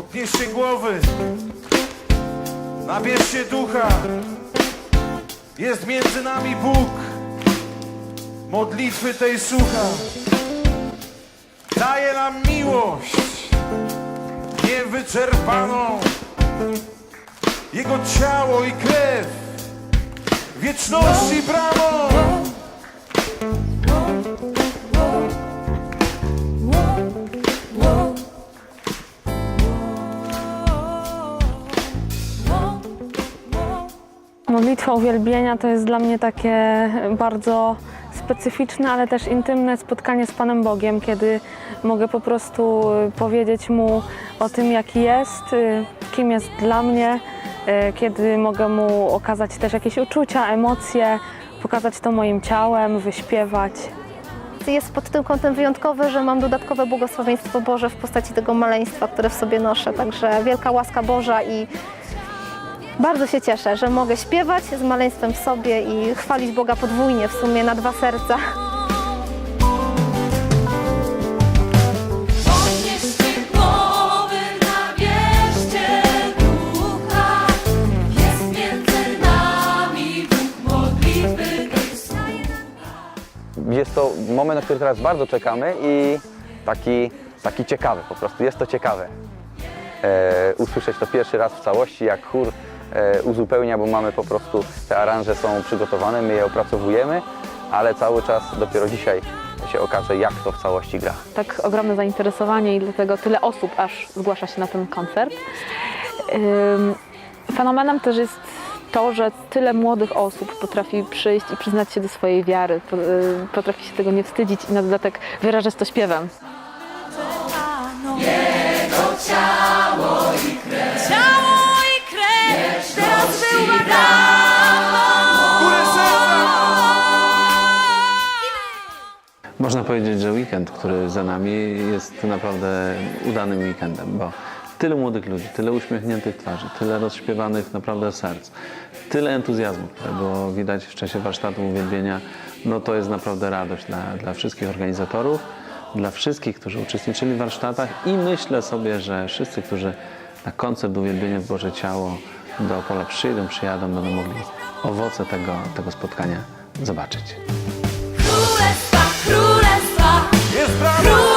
Podnieście głowy, nabierzcie ducha. Jest między nami Bóg, modlitwy tej słucha. Daje nam miłość niewyczerpaną. Jego ciało i krew wieczności bramą. Modlitwa uwielbienia to jest dla mnie takie bardzo specyficzne, ale też intymne spotkanie z Panem Bogiem, kiedy mogę po prostu y, powiedzieć Mu o tym, jaki jest, y, kim jest dla mnie, y, kiedy mogę Mu okazać też jakieś uczucia, emocje, pokazać to moim ciałem, wyśpiewać. Jest pod tym kątem wyjątkowy, że mam dodatkowe błogosławieństwo Boże w postaci tego maleństwa, które w sobie noszę. Także wielka łaska Boża i bardzo się cieszę, że mogę śpiewać z maleństwem w sobie i chwalić Boga podwójnie, w sumie na dwa serca. Jest między nami Bóg modlitwy. Jest to moment, na który teraz bardzo czekamy i taki, taki ciekawy po prostu. Jest to ciekawe. E, usłyszeć to pierwszy raz w całości, jak chór uzupełnia, bo mamy po prostu, te aranże są przygotowane, my je opracowujemy, ale cały czas dopiero dzisiaj się okaże, jak to w całości gra. tak ogromne zainteresowanie i dlatego tyle osób aż zgłasza się na ten koncert. Fenomenem też jest to, że tyle młodych osób potrafi przyjść i przyznać się do swojej wiary, y, potrafi się tego nie wstydzić i na dodatek wyrażać to śpiewem. Ciało i Można powiedzieć, że weekend, który za nami jest naprawdę udanym weekendem, bo tyle młodych ludzi, tyle uśmiechniętych twarzy, tyle rozśpiewanych naprawdę serc, tyle entuzjazmu, które było widać w czasie warsztatu uwielbienia, no to jest naprawdę radość dla, dla wszystkich organizatorów, dla wszystkich, którzy uczestniczyli w warsztatach i myślę sobie, że wszyscy, którzy na koncert uwielbienia w Boże Ciało do Opola przyjdą, przyjadą, będą mogli owoce tego, tego spotkania zobaczyć. Jest prawda.